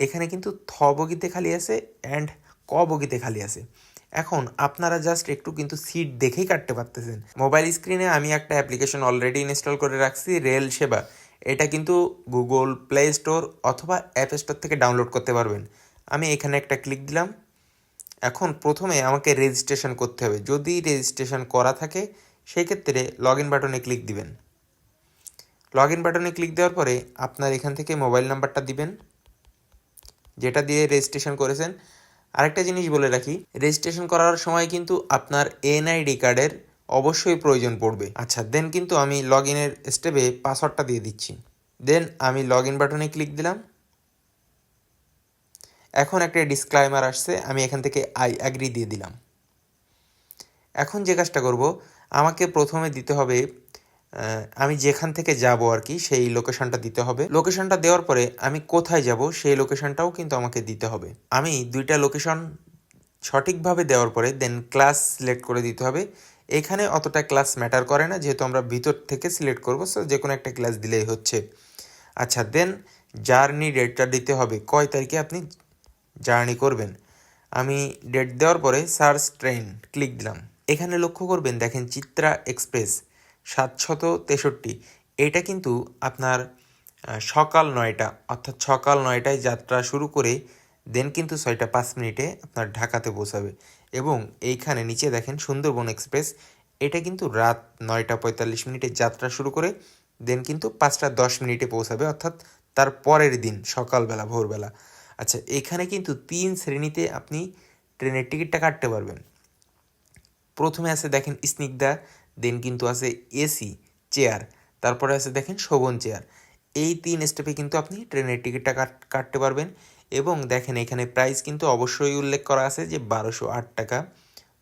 এখানে কিন্তু থ বগিতে খালি আছে অ্যান্ড ক বগিতে খালি আছে। এখন আপনারা জাস্ট একটু কিন্তু সিট দেখেই কাটতে পারতেছেন। মোবাইল স্ক্রিনে আমি একটা অ্যাপ্লিকেশন অলরেডি ইনস্টল করে রাখছি, রেল সেবা। এটা কিন্তু গুগল প্লে স্টোর অথবা অ্যাপ স্টোর থেকে ডাউনলোড করতে পারবেন। আমি এখানে একটা ক্লিক দিলাম। এখন প্রথমে আমাকে রেজিস্ট্রেশন করতে হবে। যদি রেজিস্ট্রেশন করা থাকে সেই ক্ষেত্রে লগ ইন বাটনে ক্লিক দিবেন। লগ ইন বাটনে ক্লিক দেওয়ার পরে আপনার এখান থেকে মোবাইল নাম্বারটা দিবেন। যেটা দিয়ে রেজিস্ট্রেশন করেছেন। আরেকটা জিনিস বলে রাখি রেজিস্ট্রেশন করার সময় কিন্তু আপনার এনআইডি কার্ডের অবশ্যই প্রয়োজন পড়বে। আচ্ছা দেন কিন্তু আমি লগ ইনের স্টেপে পাসওয়ার্ডটা দিয়ে দিচ্ছি। দেন আমি লগ ইন বাটনে ক্লিক দিলাম। এখন একটা ডিসক্লাইমার আসছে, আমি এখান থেকে আই অ্যাগ্রি দিয়ে দিলাম। এখন যে কাজটা করব, আমাকে প্রথমে দিতে হবে আমি যেখান থেকে যাব আর কি, সেই লোকেশনটা দিতে হবে। লোকেশনটা দেওয়ার পরে আমি কোথায় যাব, সেই লোকেশনটাও কিন্তু আমাকে দিতে হবে। আমি দুইটা লোকেশন সঠিকভাবে দেওয়ার পরে দেন ক্লাস সিলেক্ট করে দিতে হবে। এখানে অতটা ক্লাস ম্যাটার করে না, যেহেতু আমরা ভিতর থেকে সিলেক্ট করব সো যে কোনো একটা ক্লাস দিলেই হচ্ছে। আচ্ছা দেন জার্নি ডেটটা দিতে হবে। কয় তারিখে আপনি জার্নি করবেন? আমি ডেট দেওয়ার পরে সার্চ ট্রেন ক্লিক দিলাম। এখানে লক্ষ্য করবেন, দেখেন চিত্রা এক্সপ্রেস সাতশত তেষট্টি। এটা কিন্তু আপনার সকাল নয়টা, অর্থাৎ সকাল নয়টায় যাত্রা শুরু করে দেন কিন্তু ছয়টা পাঁচ মিনিটে আপনার ঢাকাতে পৌঁছাবে। এবং এইখানে নিচে দেখেন সুন্দরবন এক্সপ্রেস, এটা কিন্তু রাত নয়টা পঁয়তাল্লিশ মিনিটে যাত্রা শুরু করে দেন কিন্তু পাঁচটা দশ মিনিটে পৌঁছাবে, অর্থাৎ তার পরের দিন, সকালবেলা, ভোরবেলা। আচ্ছা এখানে কিন্তু তিন শ্রেণীতে আপনি ট্রেনের টিকিটটা কাটতে পারবেন। প্রথমে আছে দেখেন স্নিগ্ধা দেন কিন্তু আছে এসি চেয়ার তারপরে আছে দেখেন শোভন চেয়ার এই তিন স্টেপে কিন্তু আপনি ট্রেনের টিকিটটা কাট- কাটতে পারবেন। এবং দেখেন এখানে প্রাইস কিন্তু অবশ্যই উল্লেখ করা আছে যে বারোশো আট টাকা,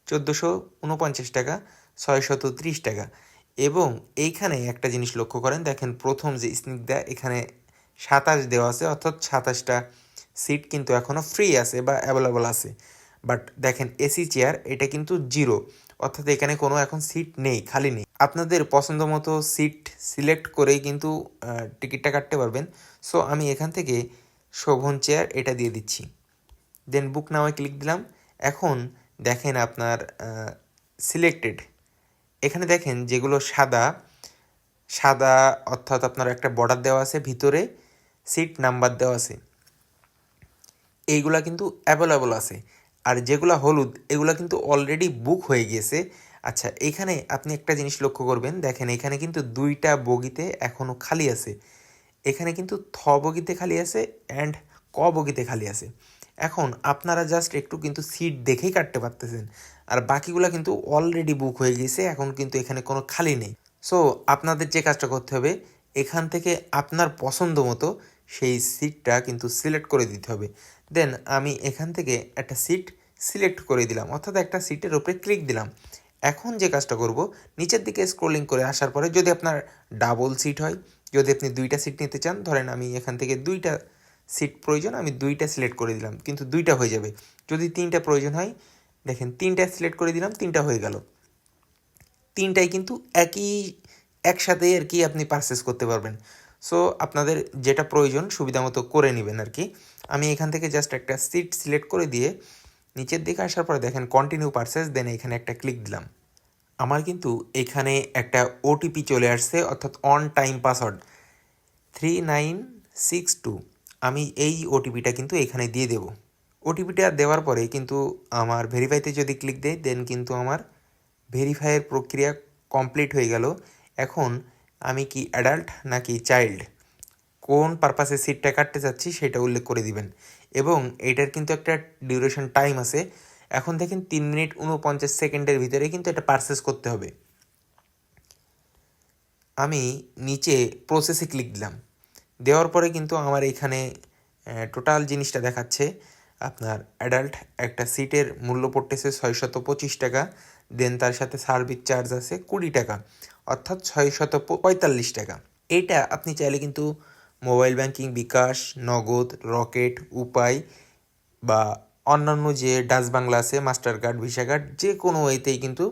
চোদ্দোশো উনপঞ্চাশ টাকা ছয়শত ত্রিশ টাকা। এবং এইখানে একটা জিনিস লক্ষ্য করেন, দেখেন প্রথম যে স্নিগ্ধা, এখানে সাতাশ দেওয়া আছে, অর্থাৎ সাতাশটা সিট কিন্তু এখনও ফ্রি আছে বা অ্যাভেলেবল আছে। বাট দেখেন এসি চেয়ার এটা কিন্তু জিরো অর্থাৎ এখানে কোনো এখন সিট নেই, খালি নেই। আপনাদের পছন্দ মতো সিট সিলেক্ট করেই কিন্তু টিকিটটা কাটতে পারবেন। সো আমি এখান থেকে শোভন চেয়ার এটা দিয়ে দিচ্ছি। দেন বুক নামে ক্লিক দিলাম। এখন দেখেন আপনার সিলেক্টেড এখানে দেখেন যেগুলো সাদা সাদা অর্থাৎ আপনার একটা বর্ডার দেওয়া আছে, ভিতরে সিট নাম্বার দেওয়া আছে। এইগুলা কিন্তু অ্যাভেলেবল আছে। আর যেগুলো হলুদ, এগুলা কিন্তু অলরেডি বুক হয়ে গিয়েছে। আচ্ছা এখানে আপনি একটা জিনিস লক্ষ্য করবেন। দেখেন, এখানে কিন্তু দুইটা বগিতে এখনও খালি আছে। এখানে কিন্তু থ বগিতে খালি আছে অ্যান্ড ক বগিতে খালি আছে। এখন আপনারা জাস্ট একটু কিন্তু সিট দেখেই কাটতে পারতেছেন। আর বাকিগুলা কিন্তু অলরেডি বুক হয়ে গিয়েছে, এখন কিন্তু এখানে কোনো খালি নেই। সো আপনাদের যে কাজটা করতে হবে, এখান থেকে আপনার পছন্দ মতো সেই সিটটা কিন্তু সিলেক্ট করে দিতে হবে। দেন আমি এখান থেকে একটা সিট সিলেক্ট করে দিলাম, অর্থাৎ একটা সিটের উপরে ক্লিক দিলাম। এখন যে কাজটা করব, নিচের দিকে স্ক্রোলিং করে আসার পরে যদি আপনার ডাবল সিট হয়, যদি আপনি দুইটা সিট নিতে চান, ধরেন আমি এখান থেকে দুইটা সিট প্রয়োজন, আমি দুইটা সিলেক্ট করে দিলাম, কিন্তু দুইটা হয়ে যাবে। যদি তিনটা প্রয়োজন হয়, দেখেন তিনটা সিলেক্ট করে দিলাম, তিনটা হয়ে গেল। তিনটাই কিন্তু একই, একসাথে আর কি আপনি পারচেস করতে পারবেন। সো আপনাদের যেটা প্রয়োজন সুবিধা মতো করে নেবেন আর কি। আমি এখান থেকে জাস্ট একটা সিট সিলেক্ট করে দিয়ে নিচের দিকে আসার পরে দেখেন কন্টিনিউ পারচেস দেন এখানে একটা ক্লিক দিলাম। আমার কিন্তু এখানে একটা ওটিপি চলে আসছে, অর্থাৎ one time password three nine six two আমি এই ওটিপিটা কিন্তু এখানে দিয়ে দেব। ওটিপিটা দেওয়ার পরে কিন্তু আমার ভেরিফাইতে যদি ক্লিক দেয় দেন কিন্তু আমার ভেরিফাইয়ের প্রক্রিয়া কমপ্লিট হয়ে গেল। এখন আমি কি অ্যাডাল্ট নাকি চাইল্ড? কোন পারপাসে সিটটা কাটতে চাচ্ছি সেটা উল্লেখ করে দিবেন। এবং এটার কিন্তু একটা ডিউরেশন টাইম আছে। এখন দেখেন তিন মিনিট উনপঞ্চাশ সেকেন্ডের ভিতরে কিন্তু এটা পারচেস করতে হবে। আমি নিচে প্রসেসে ক্লিক দিলাম। দেওয়ার পরে কিন্তু আমার এখানে টোটাল জিনিসটা দেখাচ্ছে। আপনার অ্যাডাল্ট একটা সিটের মূল্য পড়তেছে ছয়শত পঁচিশ টাকা দেন তার সাথে সার্ভিস চার্জ আছে কুড়ি টাকা, অর্থাৎ ছয়শত পঁয়তাল্লিশ টাকা। এটা আপনি চাইলে কিন্তু মোবাইল ব্যাংকিং বিকাশ, নগদ, রকেট, উপায় বা অন্যান্য যে ডাচ বাংলা আছে মাস্টার কার্ড ভিসা কার্ড যে কোনো ওয়েতেই কিন্তু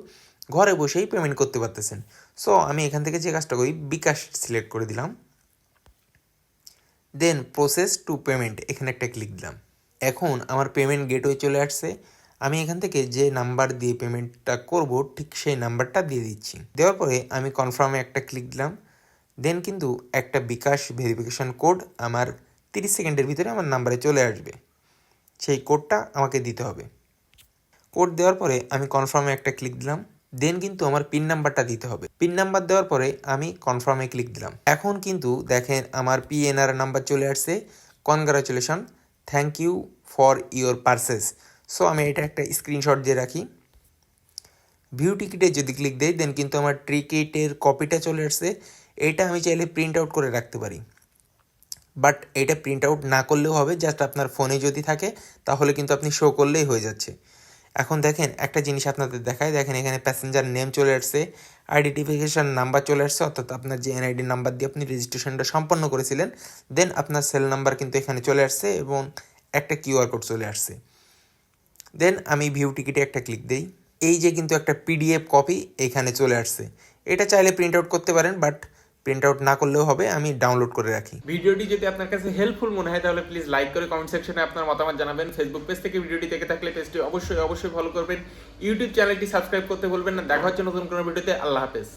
ঘরে বসেই পেমেন্ট করতে পারতেছেন। সো আমি এখান থেকে যে কাজটা করি, বিকাশ সিলেক্ট করে দিলাম। দেন প্রসেস টু পেমেন্ট এখানে একটা ক্লিক দিলাম। এখন আমার পেমেন্ট গেটওয়ে চলে আসছে। আমি এখান থেকে যে নাম্বার দিয়ে পেমেন্টটা করব, ঠিক সেই নাম্বারটা দিয়ে দিচ্ছি। দেওয়ার পরে আমি কনফার্মে একটা ক্লিক দিলাম। দেন কিন্তু একটা বিকাশ ভেরিফিকেশন কোড আমার তিরিশ সেকেন্ডের ভিতরে আমার নাম্বারে চলে আসবে। সেই কোডটা আমাকে দিতে হবে। কোড দেওয়ার পরে আমি কনফার্মে একটা ক্লিক দিলাম। দেন কিন্তু আমার পিন নাম্বারটা দিতে হবে। পিন নাম্বার দেওয়ার পরে আমি কনফার্মে ক্লিক দিলাম। এখন কিন্তু দেখেন আমার পিএনআর নাম্বার চলে আসছে। Congratulation thank you for your purchase so আমি এটা একটা স্ক্রিনশট দিয়ে রাখি। ভিউ টিকিটে যদি ক্লিক দেই দেন কিন্তু আমার টিকিটের কপিটা চলে আসছে। এটা আমি চাইলে প্রিন্ট আউট করে রাখতে পারি। বাট এটা প্রিন্ট আউট না করলেও হবে জাস্ট আপনার ফোনে যদি থাকে, তাহলে কিন্তু আপনি শো করলেই হয়ে যাচ্ছে। এখন দেখেন, একটা জিনিস আপনাদের দেখায় দেখেন, এখানে প্যাসেঞ্জার নেম চলে আসছে আইডেন্টিফিকেশন নাম্বার চলে আসছে, অর্থাৎ আপনার যে এনআইডি নাম্বার দিয়ে আপনি রেজিস্ট্রেশনটা সম্পন্ন করেছিলেন। দেন আপনার সেল নাম্বার কিন্তু এখানে চলে আসছে এবং একটা কিউআর কোড চলে আসছে। দেন আমি ভিউ টিকিটে একটা ক্লিক দেই। এই যে কিন্তু একটা পিডিএফ কপি এখানে চলে আসছে। এটা চাইলে প্রিন্ট আউট করতে পারেন বাট প্রিন্ট আউট না করলেও হবে, আমি ডাউনলোড করে রাখি। ভিডিওটি যদি আপনার কাছে হেল্পফুল মনে হয়, তাহলে প্লিজ লাইক করে কমেন্ট সেকশনে আপনার মতামত জানাবেন। ফেসবুক পেজ থেকে ভিডিওটি দেখে থাকলে পেজটি অবশ্যই অবশ্যই ফলো করবেন। ইউটিউব চ্যানেলটি সাবস্ক্রাইব করতে বলবেন না। দেখা হচ্ছে নতুন কোনো ভিডিওতে। আল্লাহ হাফেজ।